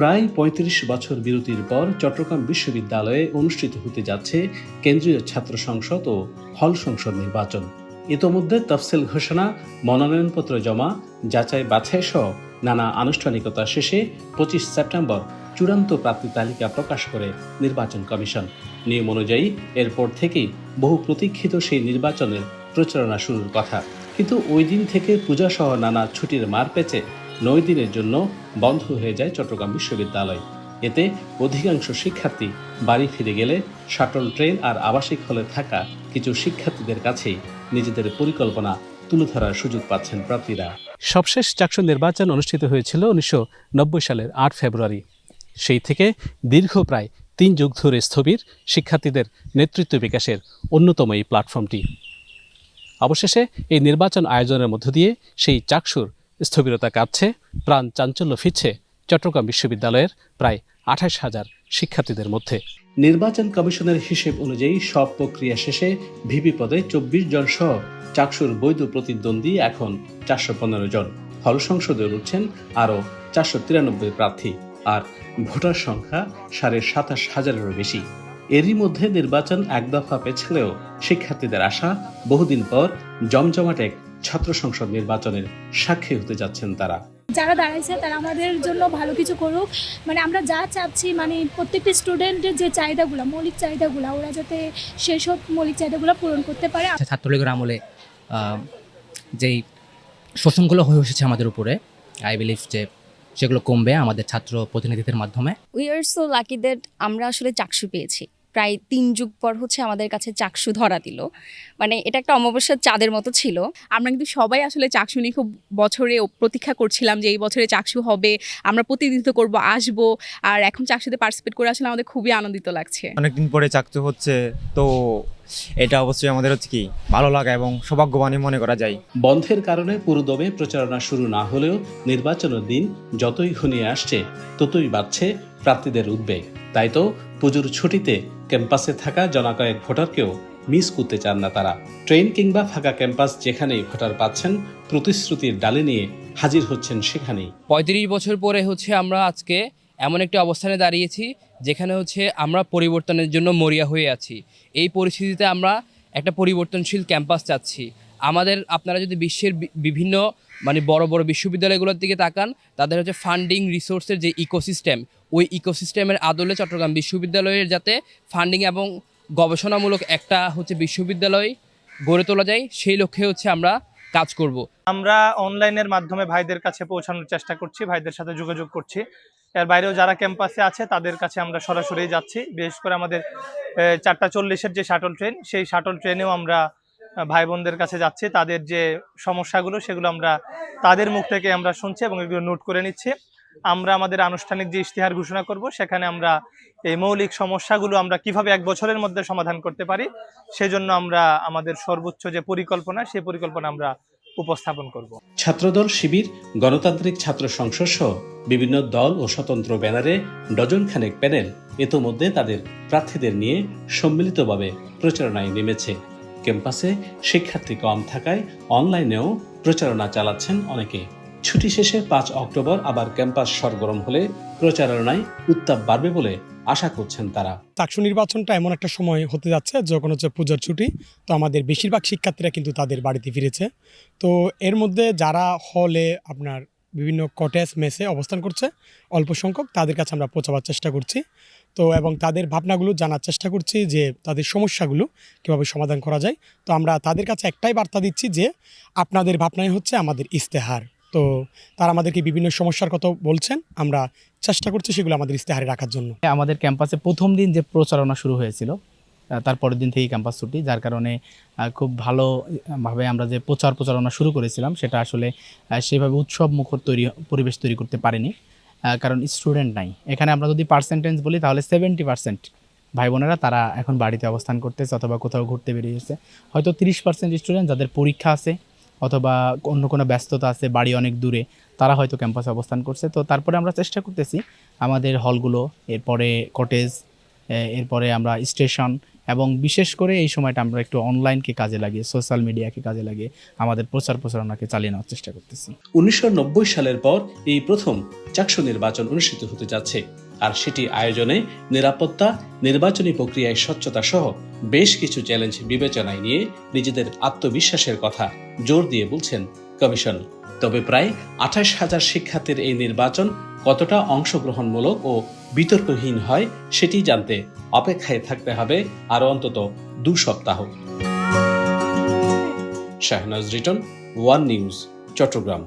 প্রায় ৩৫ বছর বিরতির পর চট্টগ্রাম বিশ্ববিদ্যালয়ে অনুষ্ঠিত হতে যাচ্ছে কেন্দ্রীয় ছাত্র সংসদ ও হল সংসদ নির্বাচন। ইতোমধ্যে তফসিল ঘোষণা, মনোনয়নপত্র জমা, যাচাই বাছাই সহ নানা আনুষ্ঠানিকতা শেষে পঁচিশ সেপ্টেম্বর চূড়ান্ত প্রার্থী তালিকা প্রকাশ করে নির্বাচন কমিশন। নিয়ম অনুযায়ী এরপর থেকেই বহু প্রতীক্ষিত সেই নির্বাচনের প্রচারণা শুরুর কথা। কিন্তু ওই দিন থেকে পূজা সহ নানা ছুটির মার পেঁচে নয় দিনের জন্য বন্ধ হয়ে যায় চট্টগ্রাম বিশ্ববিদ্যালয়। এতে অধিকাংশ শিক্ষার্থী বাড়ি ফিরে গেলে শাটল ট্রেন আর আবাসিক হলে থাকা কিছু শিক্ষার্থীদের কাছেই নিজেদের পরিকল্পনা তুলে ধরার সুযোগ পাচ্ছেন প্রার্থীরা। সবশেষ চাকসু নির্বাচন অনুষ্ঠিত হয়েছিল উনিশশো নব্বই সালের আট ফেব্রুয়ারি। সেই থেকে দীর্ঘ প্রায় তিন যুগ ধরে স্থবির শিক্ষার্থীদের নেতৃত্ব বিকাশের অন্যতম এই প্ল্যাটফর্মটি। অবশেষে এই নির্বাচন আয়োজনের মধ্য দিয়ে সেই চাকসুর স্থবিরতা কাটছে, প্রাণ চাঞ্চল্য ফিরছে চট্টগ্রাম বিশ্ববিদ্যালয়ের প্রায় আঠাশ হাজার শিক্ষার্থীদের মধ্যে। নির্বাচন কমিশনের হিসেব অনুযায়ী সব প্রক্রিয়া শেষে ভিপি পদে চব্বিশ জন সহ চাকসুর বৈধ প্রতিদ্বন্দ্বী এখন চারশো পনেরো জন। হল সংসদে উঠছেন আরও চারশো তিরানব্বই প্রার্থী আর ভোটার সংখ্যা সাড়ে সাতাশ হাজারেরও বেশি। এরই মধ্যে নির্বাচন এক দফা পেছলেও শিক্ষার্থীদের আশা বহুদিন পর জমজমাট এক ছাত্র সংসদ নির্বাচনের সাক্ষী হতে যাচ্ছেন তারা। যারা দাঁড়াইছে তারা আমাদের জন্য ভালো কিছু করুক। মানে আমরা যা চাচ্ছি মানে প্রত্যেকটি স্টুডেন্টের যে চাহিদাগুলো মৌলিক চাহিদাগুলো ওরা যাতে সেসব মৌলিক চাহিদাগুলো পূরণ করতে পারে। আচ্ছা, ছাত্রলীগের আমলে আহ, যেই শোষণগুলো হয়ে এসেছে আমাদের উপরে আই বিলিভ যে সেগুলো কমবে আমাদের ছাত্র প্রতিনিধিদের মাধ্যমে। We are so lucky that আমরা আসলে চাকসু পেয়েছি। প্রায় তিন যুগ পর হচ্ছে আমাদের কাছে চাকসু ধরা দিল। মানে এটা একটা অমাবস্যার চাঁদের মতো ছিল। আমরা কিন্তু সবাই আসলে চাকসু নিয়ে খুব বছরে প্রতীক্ষা করছিলাম যে এই বছরে চাকসু হবে আমরা প্রতিনিধিত্ব করব আসব। আর এখন চাকসুতে পার্টিসিপেট করে আসলে আমাদের খুবই আনন্দিত লাগছে। অনেকদিন পরে চাকরি হচ্ছে তো এটা অবশ্যই আমাদের হচ্ছে কি ভালো লাগা এবং সৌভাগ্যবানই মনে করা যায়। বন্ধের কারণে পুরোদমে প্রচারণা শুরু না হলেও নির্বাচনের দিন যতই ঘনিয়ে আসছে ততই বাড়ছে প্রার্থীদের উদ্বেগ। তাই তো পুজোর ছুটিতে ক্যাম্পাসে থাকা জনাকয়েক ভোটারকেও মিস করতে চান না তারা। ট্রেন কিংবা ফাঁকা ক্যাম্পাস যেখানেই ভোটার পাচ্ছেন, প্রতিশ্রুতির ডালে নিয়ে হাজির হচ্ছেন সেখানেই। পঁয়ত্রিশ বছর পরে হচ্ছে আমরা আজকে এমন একটি অবস্থানে দাঁড়িয়েছি, যেখানে হচ্ছে আমরা পরিবর্তনের জন্য মরিয়া হয়ে আছি। এই পরিস্থিতিতে আমরা একটা পরিবর্তনশীল ক্যাম্পাস চাচ্ছি। আমাদের আপনারা যদি বিশ্বের বিভিন্ন মানে বড় বড় বিশ্ববিদ্যালয়গুলোর দিকে তাকান, তাদের হচ্ছে ফান্ডিং রিসোর্সের যে ইকোসিস্টেম ওই ইকোসিস্টেমের আদলে চট্টগ্রাম বিশ্ববিদ্যালয়ের যাতে ফান্ডিং এবং গবেষণামূলক একটা হচ্ছে বিশ্ববিদ্যালয় গড়ে তোলা যায়, সেই লক্ষ্যে হচ্ছে আমরা কাজ করব। আমরা অনলাইনের মাধ্যমে ভাইদের কাছে পৌঁছানোর চেষ্টা করছি, ভাইদের সাথে যোগাযোগ করছি। এর বাইরেও যারা ক্যাম্পাসে আছে, তাদের কাছে আমরা সরাসরি যাচ্ছি। বিশেষ করে আমাদের চারটা চল্লিশের যে শাটল ট্রেন সেই শাটল ট্রেনেও আমরা ভাই বোনদের কাছে যাচ্ছে, তাদের যে সমস্যাগুলো সেগুলো আমরা তাদের মুখ থেকে আমরা শুনছি এবং এগুলো নোট করে নিচ্ছি। আমরা আমাদের আনুষ্ঠানিক যে ইশতেহার ঘোষণা করব, সেখানে আমরা এই মৌলিক সমস্যাগুলো আমরা কীভাবে এক বছরের মধ্যে সমাধান করতে পারি, সেজন্য আমরা আমাদের সর্বোচ্চ যে পরিকল্পনা, সেই পরিকল্পনা আমরা উপস্থাপন করব। ছাত্রদল শিবির, গণতান্ত্রিক ছাত্র সংসদ সহ বিভিন্ন দল ও স্বতন্ত্র ব্যানারে ডজন খানেক প্যানেল ইতোমধ্যে তাদের প্রার্থীদের নিয়ে সম্মিলিতভাবে প্রচারণায় নেমেছে। ক্যাম্পাসে শিক্ষার্থী কম থাকায় অনলাইনেও প্রচারণা চালাচ্ছেন অনেকে। ছুটি শেষে পাঁচ অক্টোবর আবার ক্যাম্পাস সরগরম হলে প্রচারণায় উত্তাপ বাড়বে বলে আশা করছেন তারা। চাকসু নির্বাচনটা এমন একটা সময় হতে যাচ্ছে, যখন হচ্ছে পূজার ছুটি, তো আমাদের বেশিরভাগ শিক্ষার্থীরা কিন্তু তাদের বাড়িতে ফিরেছে। তো এর মধ্যে যারা হলে আপনার বিভিন্ন কটেজ, মেসে অবস্থান করছে, অল্প সংখ্যক, তাদের কাছে আমরা পৌঁছাবার চেষ্টা করছি। তো এবং তাদের ভাবনাগুলো জানার চেষ্টা করছি যে তাদের সমস্যাগুলো কীভাবে সমাধান করা যায়। তো আমরা তাদের কাছে একটাই বার্তা দিচ্ছি যে আপনাদের ভাবনাই হচ্ছে আমাদের ইস্তেহার তো তারা আমাদেরকে বিভিন্ন সমস্যার কথা বলছেন আমরা চেষ্টা করছি সেগুলো আমাদের ইস্তেহারে রাখার জন্য। আমাদের ক্যাম্পাসে প্রথম দিন যে প্রচারণা শুরু হয়েছিল আহ, তার পরের দিন থেকেই ক্যাম্পাস ছুটি যার কারণে খুব ভালোভাবে আমরা যে প্রচার প্রচারণা শুরু করেছিলাম সেটা আসলে সেভাবে উৎসব মুখর তৈরি পরিবেশ তৈরি করতে পারিনি। কারণ স্টুডেন্ট নাই। এখানে আমরা যদি পার্সেন্টেজ বলি, তাহলে সেভেন্টি পার্সেন্ট ভাই বোনেরা তারা এখন বাড়িতে অবস্থান করতেছে অথবা কোথাও ঘুরতে বেরিয়েছে হয়তো তিরিশ পার্সেন্ট স্টুডেন্ট যাদের পরীক্ষা আছে অথবা অন্য কোনো ব্যস্ততা আছে, বাড়ি অনেক দূরে, তারা হয়তো ক্যাম্পাসে অবস্থান করছে। তো তারপরে আমরা চেষ্টা করতেছি আমাদের হলগুলো এরপরে কটেজ এরপরে আমরা স্টেশন এবং বিশেষ করে এই সময়টা আমরা একটু অনলাইনকে কাজে লাগিয়ে সোশ্যাল মিডিয়াকে কাজে লাগিয়ে আমাদের প্রচার প্রচারণাকে চালিয়ে নেওয়ার চেষ্টা করতেছি। উনিশশো সালের পর এই প্রথম চাকসু নির্বাচন অনুষ্ঠিত হতে যাচ্ছে। আর সেটি আয়োজনে নিরাপত্তা, নির্বাচনী প্রক্রিয়ায় স্বচ্ছতা সহ বেশ কিছু চ্যালেঞ্জ বিবেচনায় নিয়ে নিজেদের আত্মবিশ্বাসের কথা জোর দিয়ে বলছেন কমিশন তবে প্রায় আঠাশ হাজার শিক্ষার্থীর এই নির্বাচন কতটা অংশগ্রহণমূলক ও বিতর্কহীন হয় সেটি জানতে অপেক্ষায় থাকতে হবে আরও অন্তত দু সপ্তাহ। Shahnaz Riton, one news, Chattogram.